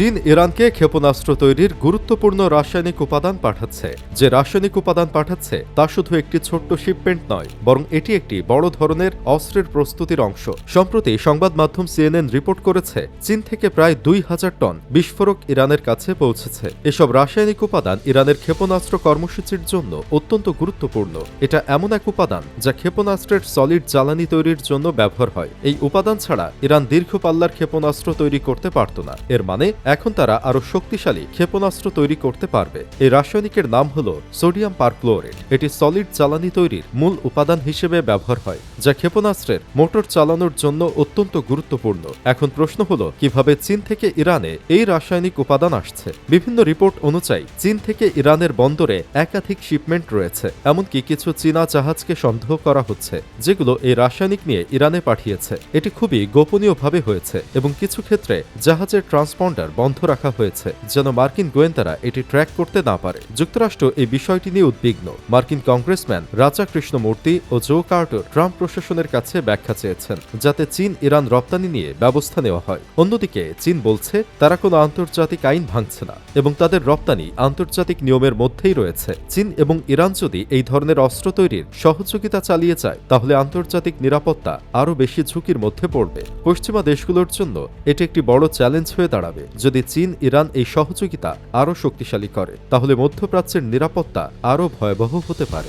চীন ইরানকে ক্ষেপণাস্ত্র তৈরির গুরুত্বপূর্ণ রাসায়নিক উপাদান পাঠাচ্ছে। যে রাসায়নিক উপাদান পাঠাচ্ছে, তা শুধু একটি ছোট্ট শিপমেন্ট নয়, বরং এটি একটি বড় ধরনের অস্ত্রের প্রস্তুতির অংশ। সম্প্রতি সংবাদ মাধ্যম সিএনএন রিপোর্ট করেছে, চীন থেকে প্রায় দুই হাজার টন বিস্ফোরক ইরানের কাছে পৌঁছেছে। এসব রাসায়নিক উপাদান ইরানের ক্ষেপণাস্ত্র কর্মসূচির জন্য অত্যন্ত গুরুত্বপূর্ণ। এটা এমন এক উপাদান যা ক্ষেপণাস্ত্রের সলিড জ্বালানি তৈরির জন্য ব্যবহার হয়। এই উপাদান ছাড়া ইরান দীর্ঘ পাল্লার ক্ষেপণাস্ত্র তৈরি করতে পারত না। এর মানে এখন তারা আরও শক্তিশালী ক্ষেপণাস্ত্র তৈরি করতে পারবে। এই রাসায়নিকের নাম হল সোডিয়াম পারক্লোরেট। এটি সলিড জ্বালানি তৈরির মূল উপাদান হিসেবে ব্যবহার হয়, যা ক্ষেপণাস্ত্রের মোটর চালানোর জন্য অত্যন্ত গুরুত্বপূর্ণ। এখন প্রশ্ন হল, কীভাবে চীন থেকে ইরানে এই রাসায়নিক উপাদান আসছে? বিভিন্ন রিপোর্ট অনুযায়ী, চীন থেকে ইরানের বন্দরে একাধিক শিপমেন্ট রয়েছে, এমনকি কিছু চীনা জাহাজকে সন্দেহ করা হচ্ছে, যেগুলো এই রাসায়নিক নিয়ে ইরানে পাঠিয়েছে। এটি খুবই গোপনীয়ভাবে হয়েছে এবং কিছু ক্ষেত্রে জাহাজের ট্রান্সপন্ডার বন্ধ রাখা হয়েছে, যেন মার্কিন গোয়েন্দারা এটি ট্র্যাক করতে না পারে। যুক্তরাষ্ট্র এই বিষয়টি নিয়ে উদ্বিগ্ন। মার্কিন কংগ্রেসম্যান রাজা কৃষ্ণমূর্তি ও জো কার্টার ট্রাম্প প্রশাসনের কাছে ব্যাখ্যা চেয়েছেন, যাতে চীন ইরান রপ্তানি নিয়ে ব্যবস্থা নেওয়া হয়। অন্যদিকে, চীন বলছে, তারা কোনো আন্তর্জাতিক আইন ভাঙছে না এবং তাদের রপ্তানি আন্তর্জাতিক নিয়মের মধ্যেই রয়েছে। চীন এবং ইরান যদি এই ধরনের অস্ত্র তৈরির সহযোগিতা চালিয়ে যায়, তাহলে আন্তর্জাতিক নিরাপত্তা আরও বেশি ঝুঁকির মধ্যে পড়বে। পশ্চিমা দেশগুলোর জন্য এটি একটি বড় চ্যালেঞ্জ হয়ে দাঁড়াবে যদি চীন, ইরান এই সহযোগিতা আরও শক্তিশালী করে, তাহলে মধ্যপ্রাচ্যের নিরাপত্তা আরও ভয়াবহ হতে পারে।